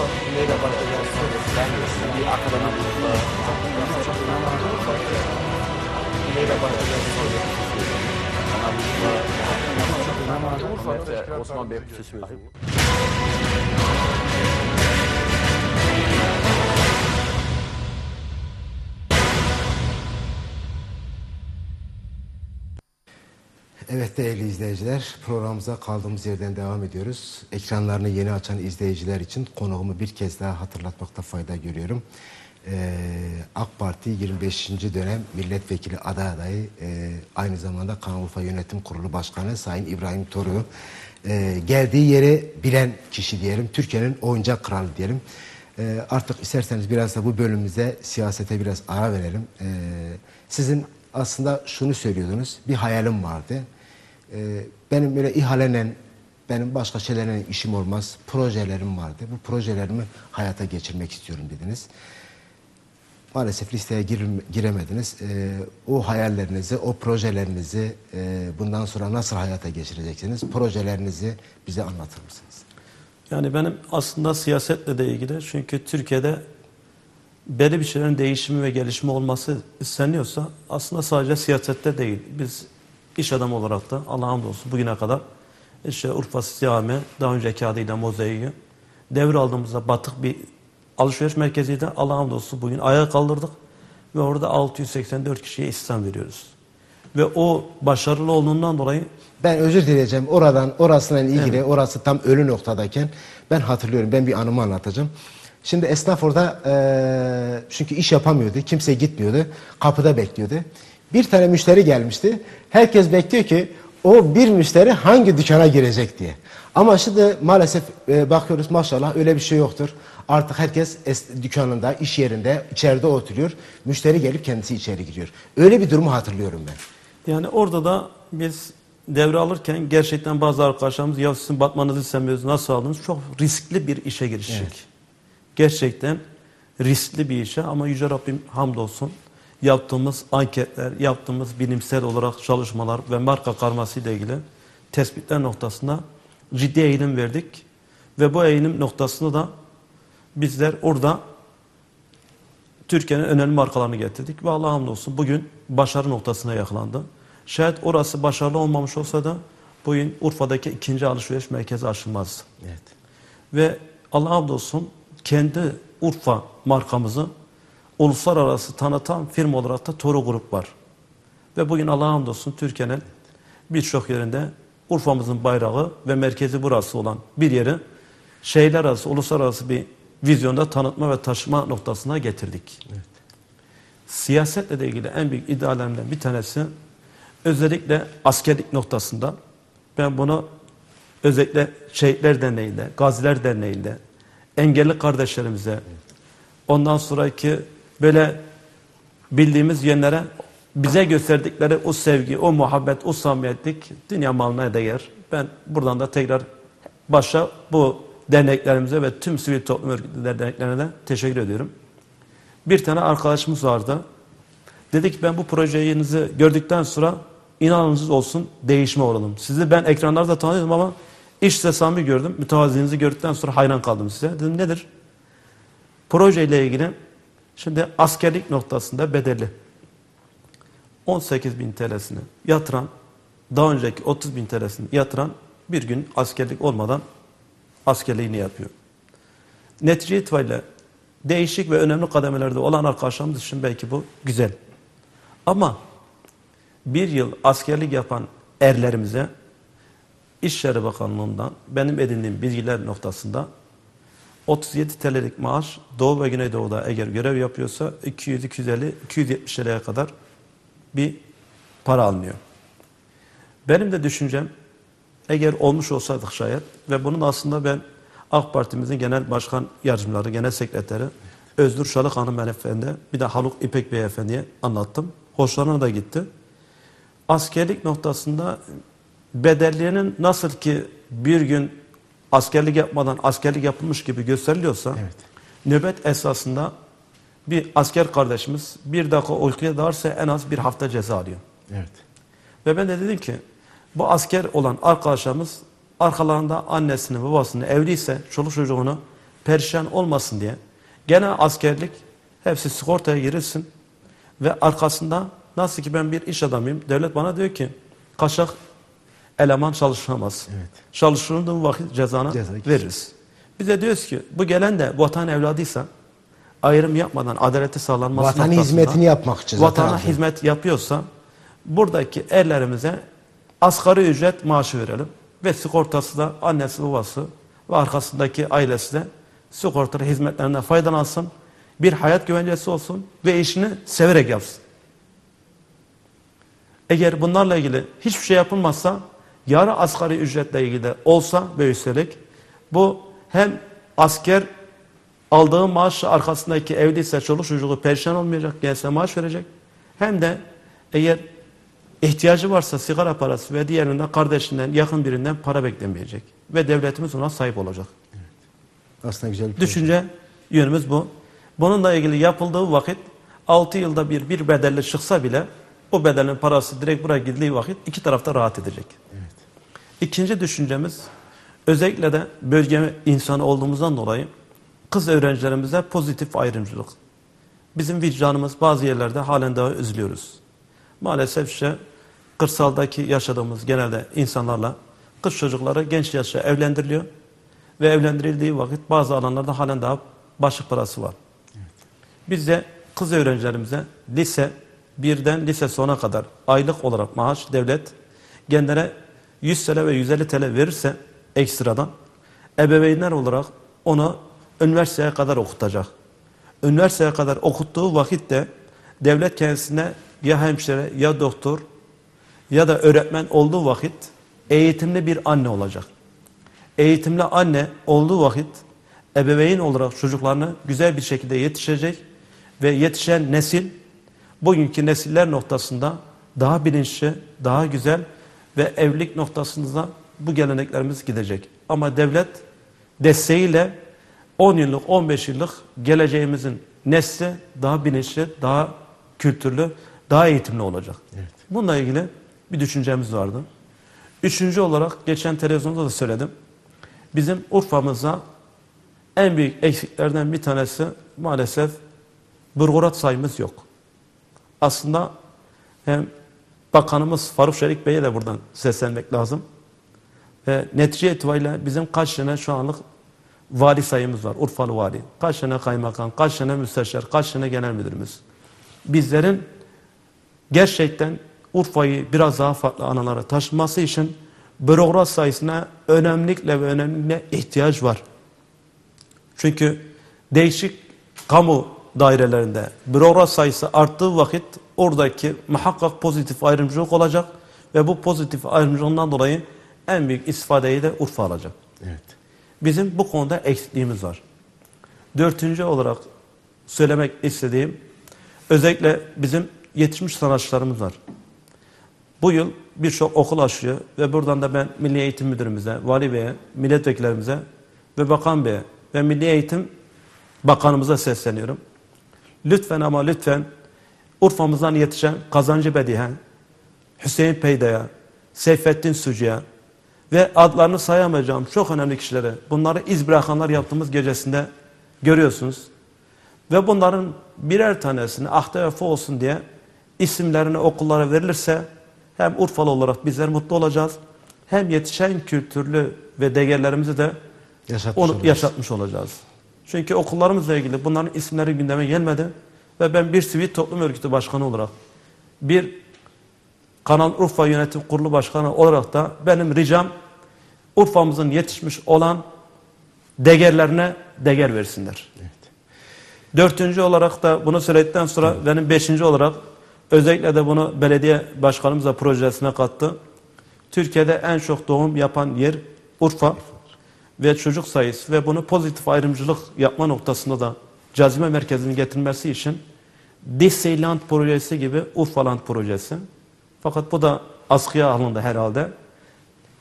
Urfa neyle başlayacağız? Ben bir akademikle çok önemli olan Urfa neyle başlayacağız? Çok önemli olan Urfa. Ahmet Osman Bey bir sözü. Evet değerli izleyiciler programımıza kaldığımız yerden devam ediyoruz. Ekranlarını yeni açan izleyiciler için konuğumu bir kez daha hatırlatmakta fayda görüyorum. Ee, AK Parti 25. dönem milletvekili aday adayı e, aynı zamanda Kanal Yönetim Kurulu Başkanı Sayın İbrahim Toru. Ee, geldiği yeri bilen kişi diyelim. Türkiye'nin oyuncak kralı diyelim. Ee, artık isterseniz biraz da bu bölümümüze siyasete biraz ara verelim. Ee, sizin aslında şunu söylüyordunuz. Bir hayalim vardı. Ee, benim böyle ihalenen, benim başka şeylerle işim olmaz. Projelerim vardı. Bu projelerimi hayata geçirmek istiyorum dediniz. Maalesef listeye girim- giremediniz. Ee, o hayallerinizi, o projelerinizi e, bundan sonra nasıl hayata geçireceksiniz? Projelerinizi bize anlatır mısınız? Yani benim aslında siyasetle de ilgili çünkü Türkiye'de belli bir şeylerin değişimi ve gelişimi olması isteniyorsa aslında sadece siyasette değil. Biz iş adamı olarak da Allah'a hamdolsun bugüne kadar işte Urfa Siyame daha önceki adıyla Mozai'yi devraldığımızda batık bir alışveriş merkeziydi. Allah'a hamdolsun bugün ayağa kaldırdık ve orada 684 kişiye istihdam veriyoruz. Ve o başarılı olduğundan dolayı Ben özür dileyeceğim. Oradan, orasıyla ilgili, orası tam ölü noktadayken ben hatırlıyorum. Ben bir anımı anlatacağım. Şimdi esnaf orada eee, çünkü iş yapamıyordu. Kimse gitmiyordu. Kapıda bekliyordu. Bir tane müşteri gelmişti. Herkes bekliyor ki o bir müşteri hangi dükkana girecek diye. Ama şimdi maalesef e, bakıyoruz maşallah öyle bir şey yoktur. Artık herkes es- dükkanında, iş yerinde, içeride oturuyor. Müşteri gelip kendisi içeri giriyor. Öyle bir durumu hatırlıyorum ben. Yani orada da biz devre alırken gerçekten bazı arkadaşlarımız ya sizin batmanızı istemiyoruz nasıl aldınız? Çok riskli bir işe giriştik. Gerçekten riskli bir işe ama Yüce Rabbim hamdolsun yaptığımız anketler, yaptığımız bilimsel olarak çalışmalar ve marka karması ile ilgili tespitler noktasında ciddi eğilim verdik. Ve bu eğilim noktasında da bizler orada Türkiye'nin önemli markalarını getirdik ve Allah'a hamdolsun bugün başarı noktasına yakalandı. Şayet orası başarılı olmamış olsa da bugün Urfa'daki ikinci alışveriş merkezi açılmaz. Evet. Ve Allah'a hamdolsun kendi Urfa markamızı uluslararası tanıtan firma olarak da Toro Grup var. Ve bugün Allah'a hamdolsun Türkiye'nin birçok yerinde Urfa'mızın bayrağı ve merkezi burası olan bir yeri şehirler arası, uluslararası bir vizyonda tanıtma ve taşıma noktasına getirdik. Siyasetle de ilgili en büyük ideallerimden bir tanesi özellikle askerlik noktasında ben bunu özellikle Şehitler Derneği'nde, Gaziler Derneği'nde, engelli kardeşlerimize, ondan sonraki böyle bildiğimiz yönlere bize gösterdikleri o sevgi, o muhabbet, o samimiyetlik dünya malına değer. Ben buradan da tekrar başta bu derneklerimize ve tüm sivil toplum örgütleri derneklerine de teşekkür ediyorum. Bir tane arkadaşımız vardı. Dedi ki ben bu projenizi gördükten sonra inanınız olsun değişime uğradım. Sizi ben ekranlarda tanıyordum ama iş sesami gördüm. Mütevaziliğinizi gördükten sonra hayran kaldım size. Dedim nedir? Projeyle ilgili şimdi askerlik noktasında bedelli 18 bin TL'sini yatıran daha önceki 30 bin TL'sini yatıran bir gün askerlik olmadan askerliğini yapıyor. Netice itibariyle değişik ve önemli kademelerde olan arkadaşlarımız için belki bu güzel. Ama bir yıl askerlik yapan erlerimize İşleri Bakanlığı'ndan benim edindiğim bilgiler noktasında 37 TL'lik maaş Doğu ve Güneydoğu'da eğer görev yapıyorsa 200, 250, 270 TL'ye kadar bir para alınıyor. Benim de düşüncem eğer olmuş olsaydık şayet ve bunun aslında ben AK Parti'mizin genel başkan yardımcıları, genel sekreteri Özgür Şalık hanımefendi, bir de Haluk İpek beyefendiye anlattım. Hoşlarına da gitti. Askerlik noktasında bedelliğinin nasıl ki bir gün askerlik yapmadan askerlik yapılmış gibi gösteriliyorsa Evet. nöbet esasında bir asker kardeşimiz bir dakika uykuya dalırsa en az bir hafta ceza alıyor. Evet. Ve ben de dedim ki bu asker olan arkadaşlarımız arkalarında annesini babasını evliyse çoluk çocuğunu perişan olmasın diye gene askerlik hepsi sigortaya girilsin ve arkasında nasıl ki ben bir iş adamıyım devlet bana diyor ki kaçak eleman çalışamaz. Evet. Çalıştırıldığı vakit cezanı Ceza- veririz. Biz de diyoruz ki bu gelen de vatan evladıysa ayrım yapmadan adaleti sağlanması noktasında hizmetini yapmak için zaten vatana abi. hizmet yapıyorsa buradaki erlerimize asgari ücret maaşı verelim ve sigortası da annesi babası ve arkasındaki ailesi de sigortalı hizmetlerinden faydalansın. Bir hayat güvencesi olsun ve işini severek yapsın. Eğer bunlarla ilgili hiçbir şey yapılmazsa yarı asgari ücretle ilgili de olsa ve üstelik bu hem asker aldığı maaş arkasındaki evliyse çoluk çocuğu perişan olmayacak, gelse maaş verecek. Hem de eğer ihtiyacı varsa sigara parası ve diğerinden kardeşinden, yakın birinden para beklemeyecek. Ve devletimiz ona sahip olacak. Aslında güzel bir proje. Düşünce yönümüz bu. Bununla ilgili yapıldığı vakit 6 yılda bir bir bedelli çıksa bile o bedelin parası direkt buraya gidildiği vakit iki tarafta rahat edecek. İkinci düşüncemiz özellikle de bölge insanı olduğumuzdan dolayı kız öğrencilerimize pozitif ayrımcılık. Bizim vicdanımız bazı yerlerde halen daha üzülüyoruz. Maalesef işte kırsaldaki yaşadığımız genelde insanlarla kız çocukları genç yaşta evlendiriliyor ve evlendirildiği vakit bazı alanlarda halen daha başlık parası var. Biz de kız öğrencilerimize lise birden lise sona kadar aylık olarak maaş devlet gençlere 100 TL ve 150 TL verirse ekstradan ebeveynler olarak onu üniversiteye kadar okutacak. Üniversiteye kadar okuttuğu vakitte devlet kendisine ya hemşire ya doktor ya da öğretmen olduğu vakit eğitimli bir anne olacak. Eğitimli anne olduğu vakit ebeveyn olarak çocuklarını güzel bir şekilde yetişecek ve yetişen nesil bugünkü nesiller noktasında daha bilinçli, daha güzel ve evlilik noktasında bu geleneklerimiz gidecek. Ama devlet desteğiyle 10 yıllık, 15 yıllık geleceğimizin nesli daha bilinçli, daha kültürlü, daha eğitimli olacak. Bununla ilgili bir düşüncemiz vardı. Üçüncü olarak geçen televizyonda da söyledim. Bizim Urfa'mızda en büyük eksiklerden bir tanesi maalesef burgurat sayımız yok. Aslında hem Bakanımız Faruk Şerik Bey'e de buradan seslenmek lazım. Ve netice itibariyle bizim kaç tane şu anlık vali sayımız var. Urfalı vali. Kaç tane kaymakam, kaç tane müsteşar, kaç tane genel müdürümüz. Bizlerin gerçekten Urfa'yı biraz daha farklı analara taşıması için bürokrat sayısına önemlikle ve önemlikle ihtiyaç var. Çünkü değişik kamu dairelerinde bürokrat sayısı arttığı vakit oradaki muhakkak pozitif ayrımcılık olacak ve bu pozitif ayrımcılığından dolayı en büyük istifadeyi de Urfa alacak. Evet. Bizim bu konuda eksikliğimiz var. Dördüncü olarak söylemek istediğim özellikle bizim yetişmiş sanatçılarımız var. Bu yıl birçok okul açıyor ve buradan da ben Milli Eğitim Müdürümüze, Vali Bey'e, milletvekillerimize ve Bakan Bey'e ve Milli Eğitim Bakanımıza sesleniyorum. Lütfen ama lütfen Urfa'mızdan yetişen Kazancı Bedihen, Hüseyin Peyda'ya, Seyfettin Sucu'ya ve adlarını sayamayacağım çok önemli kişilere bunları iz bırakanlar yaptığımız gecesinde görüyorsunuz. Ve bunların birer tanesini ahde vefa olsun diye isimlerini okullara verilirse hem Urfalı olarak bizler mutlu olacağız hem yetişen kültürlü ve değerlerimizi de Yaşatmış onu oluruz. yaşatmış olacağız. Çünkü okullarımızla ilgili bunların isimleri gündeme gelmedi ve ben bir sivil toplum örgütü başkanı olarak bir Kanal Urfa Yönetim Kurulu Başkanı olarak da benim ricam Urfa'mızın yetişmiş olan değerlerine değer versinler. Dördüncü olarak da bunu söyledikten sonra benim beşinci olarak özellikle de bunu belediye başkanımız da projesine kattı. Türkiye'de en çok doğum yapan yer Urfa ve çocuk sayısı ve bunu pozitif ayrımcılık yapma noktasında da cazibe merkezinin getirilmesi için Disneyland projesi gibi Urfaland projesi. Fakat bu da askıya alındı herhalde.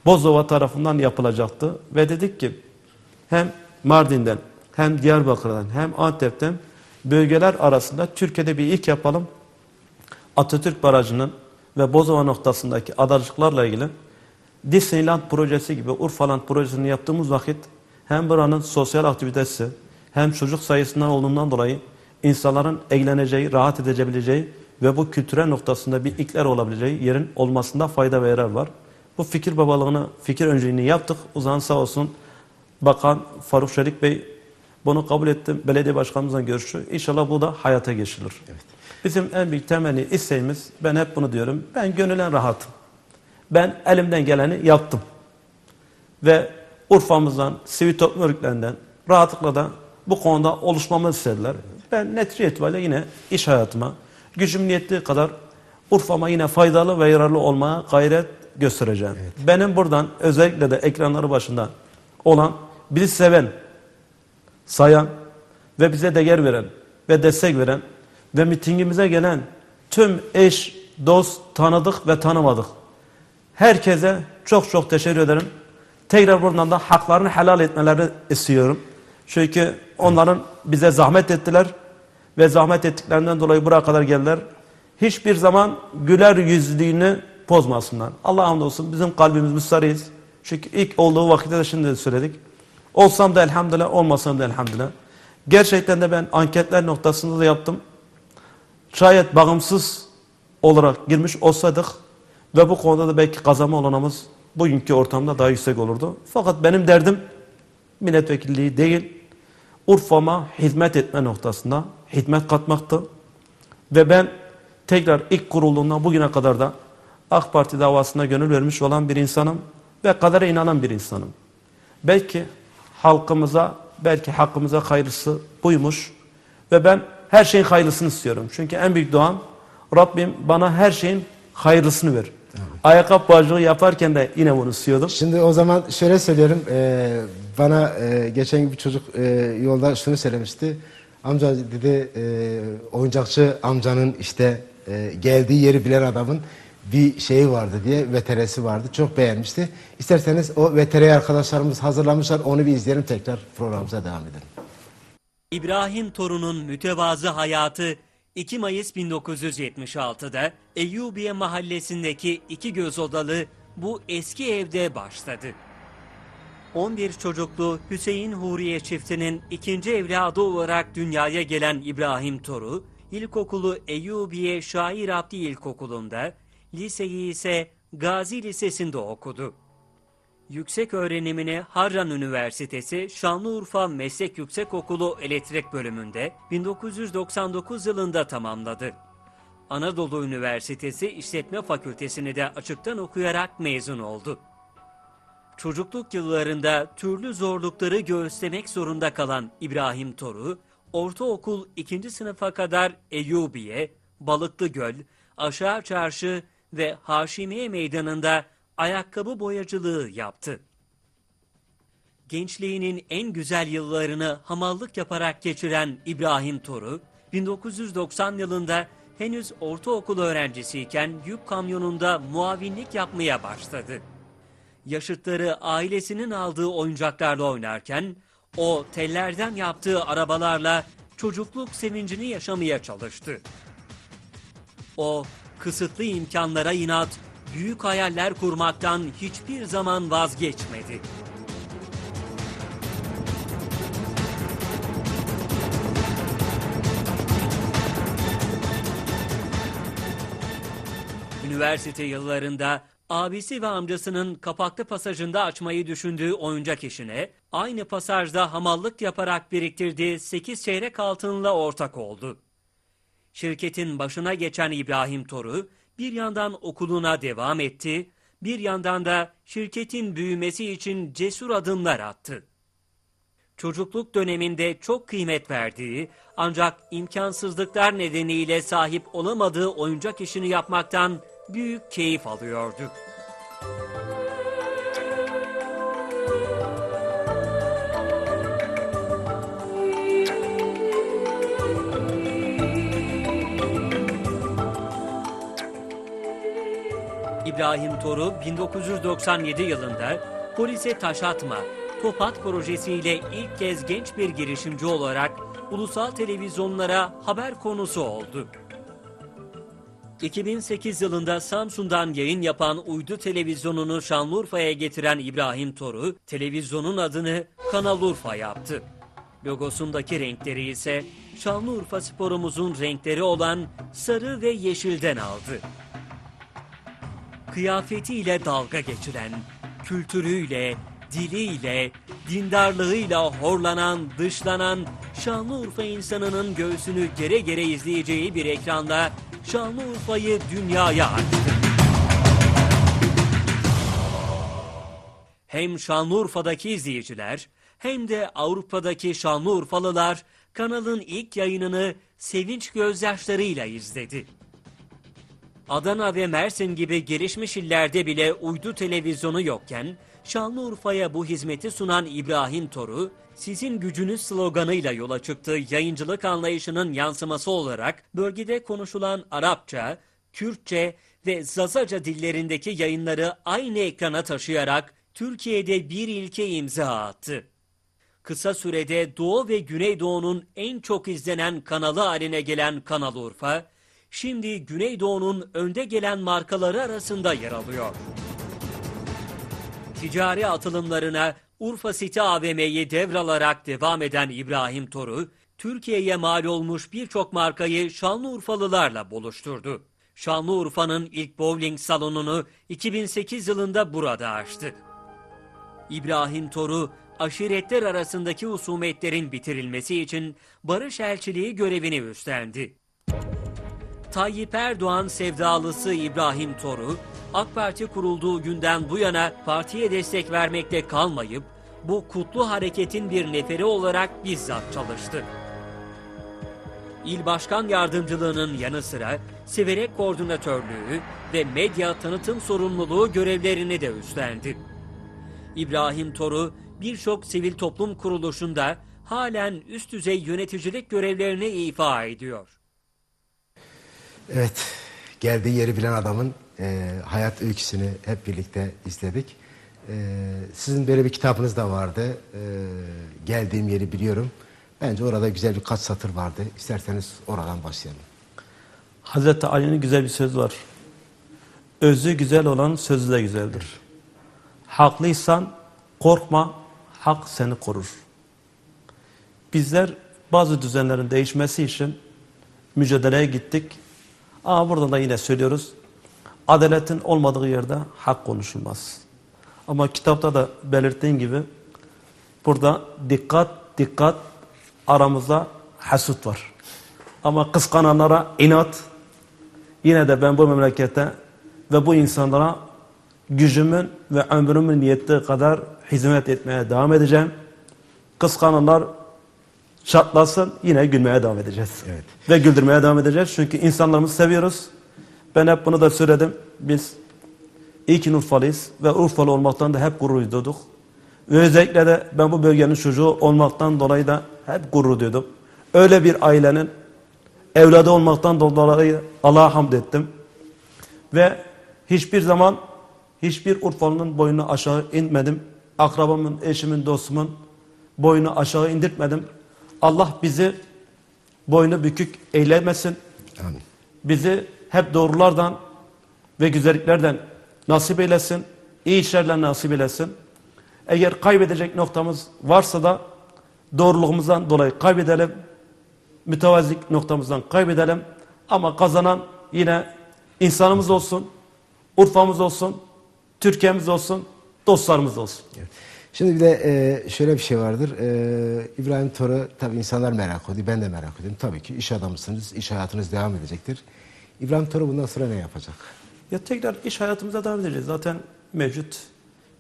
Bozova tarafından yapılacaktı ve dedik ki hem Mardin'den hem Diyarbakır'dan hem Antep'ten bölgeler arasında Türkiye'de bir ilk yapalım. Atatürk Barajı'nın ve Bozova noktasındaki adacıklarla ilgili Disneyland projesi gibi Urfaland projesini yaptığımız vakit hem buranın sosyal aktivitesi hem çocuk sayısından olduğundan dolayı insanların eğleneceği, rahat edebileceği ve bu kültürel noktasında bir ikler olabileceği yerin olmasında fayda ve yarar var. Bu fikir babalığını, fikir önceliğini yaptık. Uzan sağ olsun Bakan Faruk Şerik Bey bunu kabul etti. Belediye başkanımızla görüştü. İnşallah bu da hayata geçirilir. Bizim en büyük temenni isteğimiz, ben hep bunu diyorum, ben gönülen rahatım. Ben elimden geleni yaptım. Ve Urfa'mızdan, sivil toplum örgütlerinden rahatlıkla da bu konuda oluşmamı istediler. Ben netice itibariyle yine iş hayatıma, gücüm yettiği kadar Urfa'ma yine faydalı ve yararlı olmaya gayret göstereceğim. Benim buradan özellikle de ekranları başında olan, bizi seven, sayan ve bize değer veren ve destek veren ve mitingimize gelen tüm eş, dost, tanıdık ve tanımadık. Herkese çok çok teşekkür ederim. Tekrar buradan da haklarını helal etmelerini istiyorum. Çünkü onların bize zahmet ettiler ve zahmet ettiklerinden dolayı buraya kadar geldiler. Hiçbir zaman güler yüzlüğünü bozmasınlar. Allah hamdolsun bizim kalbimiz müstariyiz. Çünkü ilk olduğu vakitte de şimdi de söyledik. Olsam da elhamdülillah, olmasam da elhamdülillah. Gerçekten de ben anketler noktasında da yaptım. Şayet bağımsız olarak girmiş olsaydık ve bu konuda da belki kazanma olanımız bugünkü ortamda daha yüksek olurdu. Fakat benim derdim milletvekilliği değil, Urfa'ma hizmet etme noktasında hizmet katmaktı. Ve ben tekrar ilk kurulduğundan bugüne kadar da AK Parti davasına gönül vermiş olan bir insanım ve kadere inanan bir insanım. Belki halkımıza, belki hakkımıza hayırlısı buymuş ve ben her şeyin hayırlısını istiyorum. Çünkü en büyük duam Rabbim bana her şeyin hayırlısını ver. Ayakkabı bağcılığı yaparken de yine bunu istiyordum. Şimdi o zaman şöyle söylüyorum. eee, bana eee, geçen gün bir çocuk eee, yolda şunu söylemişti. Amca dedi eee, oyuncakçı amcanın işte eee, geldiği yeri bilen adamın bir şeyi vardı diye veteresi vardı. Çok beğenmişti. İsterseniz o veterey arkadaşlarımız hazırlamışlar. Onu bir izleyelim tekrar programımıza devam edelim. İbrahim Torun'un mütevazı hayatı 2 Mayıs 1976'da Eyyubiye mahallesindeki iki göz odalı bu eski evde başladı. 11 çocuklu Hüseyin Huriye çiftinin ikinci evladı olarak dünyaya gelen İbrahim Toru, ilkokulu Eyyubiye Şair Abdi İlkokulu'nda, liseyi ise Gazi Lisesi'nde okudu. Yüksek öğrenimini Harran Üniversitesi Şanlıurfa Meslek Yüksekokulu Elektrik Bölümünde 1999 yılında tamamladı. Anadolu Üniversitesi İşletme Fakültesini de açıktan okuyarak mezun oldu. Çocukluk yıllarında türlü zorlukları göğüslemek zorunda kalan İbrahim Toru, ortaokul 2. sınıfa kadar Eyyubiye, Balıklıgöl, Aşağı Çarşı ve Haşimiye Meydanı'nda ayakkabı boyacılığı yaptı. Gençliğinin en güzel yıllarını hamallık yaparak geçiren İbrahim Toru, 1990 yılında henüz ortaokul öğrencisiyken yük kamyonunda muavinlik yapmaya başladı. Yaşıtları ailesinin aldığı oyuncaklarla oynarken, o tellerden yaptığı arabalarla çocukluk sevincini yaşamaya çalıştı. O kısıtlı imkanlara inat, büyük hayaller kurmaktan hiçbir zaman vazgeçmedi. Üniversite yıllarında abisi ve amcasının kapaklı pasajında açmayı düşündüğü oyuncak işine aynı pasajda hamallık yaparak biriktirdiği 8 çeyrek altınla ortak oldu. Şirketin başına geçen İbrahim Toru bir yandan okuluna devam etti, bir yandan da şirketin büyümesi için cesur adımlar attı. Çocukluk döneminde çok kıymet verdiği ancak imkansızlıklar nedeniyle sahip olamadığı oyuncak işini yapmaktan büyük keyif alıyordu. İbrahim Toru 1997 yılında polise taş atma, Topat projesiyle ilk kez genç bir girişimci olarak ulusal televizyonlara haber konusu oldu. 2008 yılında Samsun'dan yayın yapan uydu televizyonunu Şanlıurfa'ya getiren İbrahim Toru, televizyonun adını Kanal Urfa yaptı. Logosundaki renkleri ise Şanlıurfa sporumuzun renkleri olan sarı ve yeşilden aldı. Kıyafetiyle dalga geçiren, kültürüyle, diliyle, dindarlığıyla horlanan, dışlanan Şanlıurfa insanının göğsünü gere gere izleyeceği bir ekranda Şanlıurfa'yı dünyaya açtı. Hem Şanlıurfa'daki izleyiciler hem de Avrupa'daki Şanlıurfalılar kanalın ilk yayınını sevinç gözyaşlarıyla izledi. Adana ve Mersin gibi gelişmiş illerde bile uydu televizyonu yokken Şanlıurfa'ya bu hizmeti sunan İbrahim Toru, sizin gücünüz sloganıyla yola çıktığı yayıncılık anlayışının yansıması olarak bölgede konuşulan Arapça, Kürtçe ve Zazaca dillerindeki yayınları aynı ekrana taşıyarak Türkiye'de bir ilke imza attı. Kısa sürede Doğu ve Güneydoğu'nun en çok izlenen kanalı haline gelen Kanal Urfa, şimdi Güneydoğu'nun önde gelen markaları arasında yer alıyor. Ticari atılımlarına Urfa City AVM'yi devralarak devam eden İbrahim Toru, Türkiye'ye mal olmuş birçok markayı Şanlıurfalılarla buluşturdu. Şanlıurfa'nın ilk bowling salonunu 2008 yılında burada açtı. İbrahim Toru, aşiretler arasındaki husumetlerin bitirilmesi için barış elçiliği görevini üstlendi. Tayyip Erdoğan sevdalısı İbrahim Toru, AK Parti kurulduğu günden bu yana partiye destek vermekte kalmayıp, bu kutlu hareketin bir neferi olarak bizzat çalıştı. İl Başkan Yardımcılığının yanı sıra Siverek Koordinatörlüğü ve medya tanıtım sorumluluğu görevlerini de üstlendi. İbrahim Toru birçok sivil toplum kuruluşunda halen üst düzey yöneticilik görevlerini ifa ediyor. Evet, geldiği yeri bilen adamın e, hayat öyküsünü hep birlikte izledik. E, sizin böyle bir kitabınız da vardı. E, geldiğim yeri biliyorum. Bence orada güzel birkaç satır vardı. İsterseniz oradan başlayalım. Hazreti Ali'nin güzel bir sözü var. Özü güzel olan sözü de güzeldir. Haklıysan korkma, hak seni korur. Bizler bazı düzenlerin değişmesi için mücadeleye gittik. Ama burada da yine söylüyoruz. Adaletin olmadığı yerde hak konuşulmaz. Ama kitapta da belirttiğim gibi burada dikkat dikkat aramızda hasut var. Ama kıskananlara inat yine de ben bu memlekete ve bu insanlara gücümün ve ömrümün yettiği kadar hizmet etmeye devam edeceğim. Kıskananlar çatlasın yine gülmeye devam edeceğiz. Evet. Ve güldürmeye devam edeceğiz. Çünkü insanlarımızı seviyoruz. Ben hep bunu da söyledim. Biz iyi ki Urfalıyız ve Urfalı olmaktan da hep gurur duyduk. Ve özellikle de ben bu bölgenin çocuğu olmaktan dolayı da hep gurur duydum. Öyle bir ailenin evladı olmaktan dolayı Allah'a hamd ettim. Ve hiçbir zaman hiçbir Urfalı'nın boynunu aşağı inmedim. Akrabamın, eşimin, dostumun boynu aşağı indirtmedim. Allah bizi boynu bükük eylemesin. Amin. Bizi hep doğrulardan ve güzelliklerden nasip eylesin. iyi işlerle nasip eylesin. Eğer kaybedecek noktamız varsa da doğruluğumuzdan dolayı kaybedelim. Mütevazilik noktamızdan kaybedelim. Ama kazanan yine insanımız olsun, Urfa'mız olsun, Türkiye'miz olsun, dostlarımız olsun. Evet. Şimdi bir de e, şöyle bir şey vardır. E, İbrahim Tor'u tabii insanlar merak ediyor. Ben de merak ediyorum. Tabii ki iş adamısınız. iş hayatınız devam edecektir. İbrahim Tor'u bundan sonra ne yapacak? Ya tekrar iş hayatımıza devam edeceğiz. Zaten mevcut.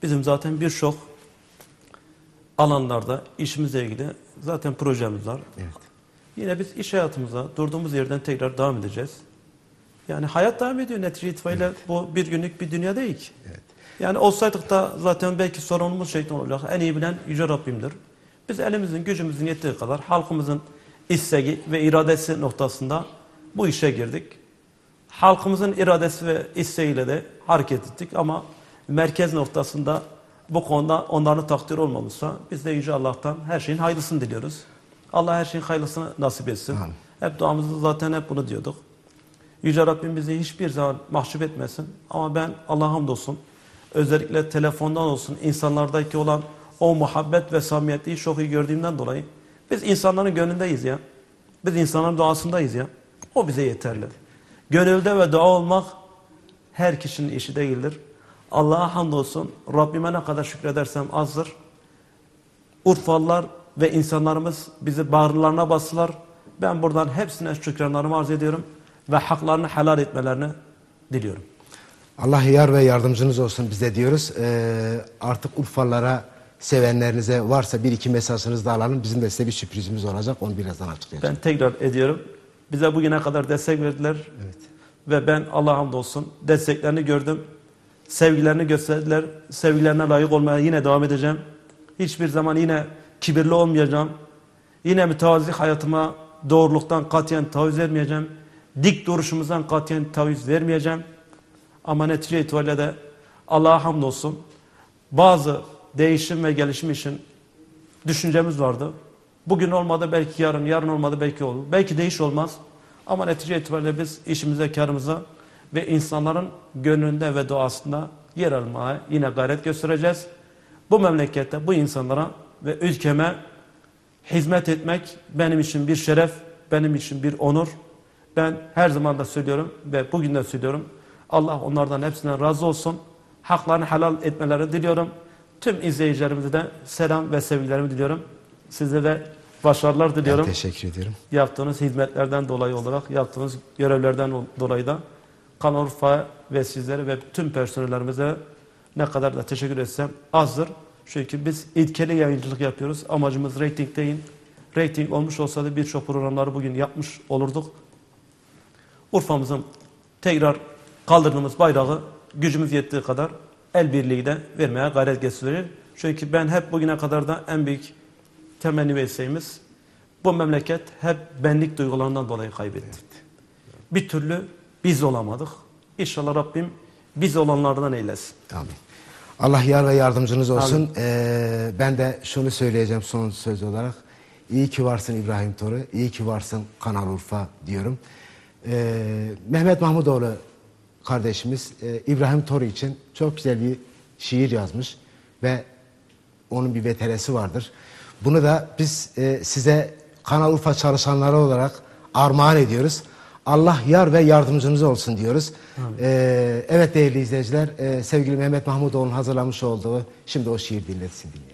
Bizim zaten birçok alanlarda işimizle ilgili zaten projemiz var. Evet. Yine biz iş hayatımıza durduğumuz yerden tekrar devam edeceğiz. Yani hayat devam ediyor netice itibariyle bu bir günlük bir dünya değil ki. Evet. Yani olsaydık da zaten belki sorunumuz şeytan olacak. En iyi bilen Yüce Rabbimdir. Biz elimizin gücümüzün yettiği kadar halkımızın isteği ve iradesi noktasında bu işe girdik. Halkımızın iradesi ve isteğiyle de hareket ettik ama merkez noktasında bu konuda onların takdir olmamışsa biz de Yüce Allah'tan her şeyin hayırlısını diliyoruz. Allah her şeyin hayırlısını nasip etsin. Amin. Hep duamızda zaten hep bunu diyorduk. Yüce Rabbim bizi hiçbir zaman mahcup etmesin. Ama ben Allah'a hamdolsun. Özellikle telefondan olsun insanlardaki olan o muhabbet ve samimiyeti çok iyi gördüğümden dolayı biz insanların gönlündeyiz ya. Biz insanların duasındayız ya. O bize yeterli. Gönülde ve dua olmak her kişinin işi değildir. Allah'a hamdolsun. Rabbime ne kadar şükredersem azdır. Urfalılar ve insanlarımız bizi bağrılarına bastılar. Ben buradan hepsine şükranlarımı arz ediyorum ve haklarını helal etmelerini diliyorum. Allah yar ve yardımcınız olsun bize diyoruz. Ee, artık Urfalılara, sevenlerinize varsa bir iki mesajınızı da alalım. Bizim de size bir sürprizimiz olacak. Onu birazdan açıklayacağım. Ben tekrar ediyorum. Bize bugüne kadar destek verdiler. Ve ben Allah'a hamdolsun desteklerini gördüm. Sevgilerini gösterdiler. Sevgilerine layık olmaya yine devam edeceğim. Hiçbir zaman yine kibirli olmayacağım. Yine mütevazi hayatıma doğruluktan katiyen taviz vermeyeceğim. Dik duruşumuzdan katiyen taviz vermeyeceğim. Ama netice itibariyle de Allah'a hamdolsun bazı değişim ve gelişim için düşüncemiz vardı. Bugün olmadı belki yarın, yarın olmadı belki olur. Belki değiş olmaz. Ama netice itibariyle biz işimize, karımıza ve insanların gönlünde ve duasında yer almaya yine gayret göstereceğiz. Bu memlekette bu insanlara ve ülkeme hizmet etmek benim için bir şeref, benim için bir onur. Ben her zaman da söylüyorum ve bugün de söylüyorum. Allah onlardan hepsinden razı olsun. Haklarını helal etmelerini diliyorum. Tüm izleyicilerimize de selam ve sevgilerimi diliyorum. Size de başarılar Ben diliyorum. teşekkür ediyorum. Yaptığınız hizmetlerden dolayı olarak, yaptığınız görevlerden dolayı da Kanal ve sizlere ve tüm personellerimize ne kadar da teşekkür etsem azdır. Çünkü biz ilkeli yayıncılık yapıyoruz. Amacımız reyting değil. Reyting olmuş olsa da birçok programları bugün yapmış olurduk. Urfa'mızın tekrar kaldırdığımız bayrağı gücümüz yettiği kadar el birliğiyle vermeye gayret gösterir. Çünkü ben hep bugüne kadar da en büyük temenni ve isteğimiz bu memleket hep benlik duygularından dolayı kaybetti. Bir türlü biz olamadık. İnşallah Rabbim biz olanlardan eylesin. Amin. Allah yar ve yardımcınız olsun. Ee, ben de şunu söyleyeceğim son söz olarak. İyi ki varsın İbrahim Toru, iyi ki varsın Kanal Urfa diyorum. Ee, Mehmet Mahmudoğlu kardeşimiz e, İbrahim Toru için çok güzel bir şiir yazmış ve onun bir veteresi vardır. Bunu da biz e, size Kanal Urfa çalışanları olarak armağan ediyoruz. Allah yar ve yardımcınız olsun diyoruz. E, evet değerli izleyiciler, e, sevgili Mehmet Mahmudoğlu'nun hazırlamış olduğu şimdi o şiir dinletsin dinleyelim.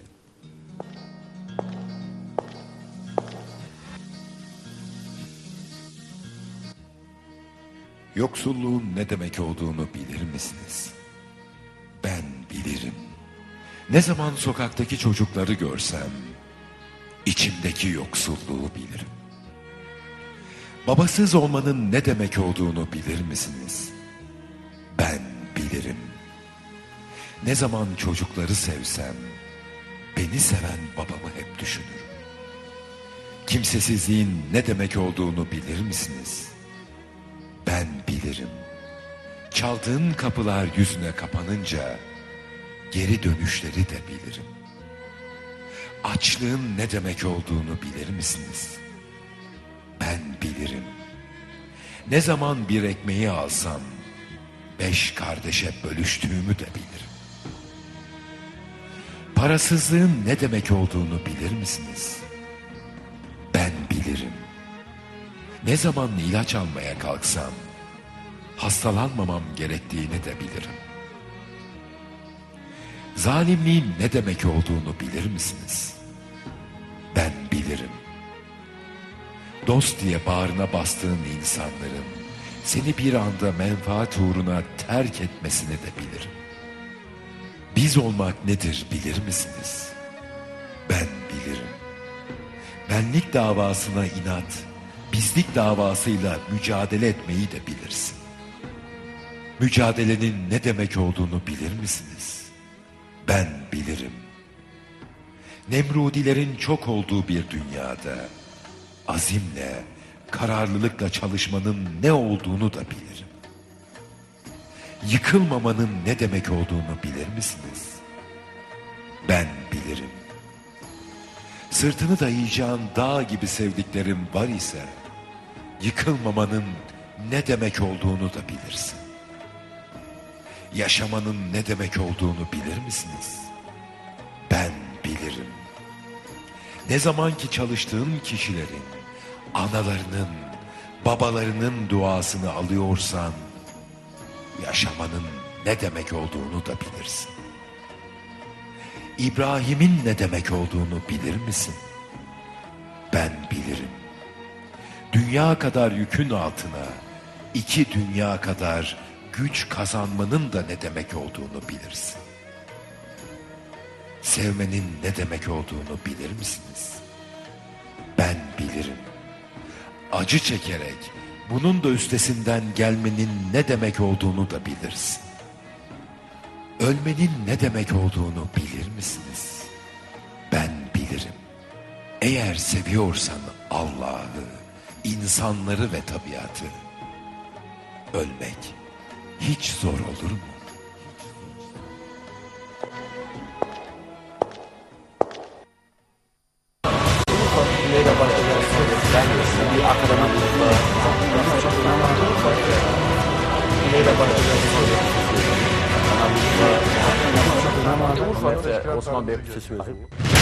Yoksulluğun ne demek olduğunu bilir misiniz? Ben bilirim. Ne zaman sokaktaki çocukları görsem, içimdeki yoksulluğu bilirim. Babasız olmanın ne demek olduğunu bilir misiniz? Ben bilirim. Ne zaman çocukları sevsem, beni seven babamı hep düşünürüm. Kimsesizliğin ne demek olduğunu bilir misiniz? Ben bilirim. Çaldığın kapılar yüzüne kapanınca geri dönüşleri de bilirim. Açlığın ne demek olduğunu bilir misiniz? Ben bilirim. Ne zaman bir ekmeği alsam beş kardeşe bölüştüğümü de bilirim. Parasızlığın ne demek olduğunu bilir misiniz? Ne zaman ilaç almaya kalksam hastalanmamam gerektiğini de bilirim. Zalimliğin ne demek olduğunu bilir misiniz? Ben bilirim. Dost diye bağrına bastığın insanların seni bir anda menfaat uğruna terk etmesini de bilirim. Biz olmak nedir bilir misiniz? Ben bilirim. Benlik davasına inat, bizlik davasıyla mücadele etmeyi de bilirsin. Mücadelenin ne demek olduğunu bilir misiniz? Ben bilirim. Nemrudilerin çok olduğu bir dünyada azimle, kararlılıkla çalışmanın ne olduğunu da bilirim. Yıkılmamanın ne demek olduğunu bilir misiniz? Ben bilirim. Sırtını dayayacağın dağ gibi sevdiklerim var ise, yıkılmamanın ne demek olduğunu da bilirsin. Yaşamanın ne demek olduğunu bilir misiniz? Ben bilirim. Ne zaman ki çalıştığın kişilerin, analarının, babalarının duasını alıyorsan, yaşamanın ne demek olduğunu da bilirsin. İbrahim'in ne demek olduğunu bilir misin? Ben bilirim. Dünya kadar yükün altına, iki dünya kadar güç kazanmanın da ne demek olduğunu bilirsin. Sevmenin ne demek olduğunu bilir misiniz? Ben bilirim. Acı çekerek bunun da üstesinden gelmenin ne demek olduğunu da bilirsin. Ölmenin ne demek olduğunu bilir misiniz? Ben bilirim. Eğer seviyorsan Allah'ı, insanları ve tabiatı, ölmek hiç zor olur mu? Osman Bey sözü.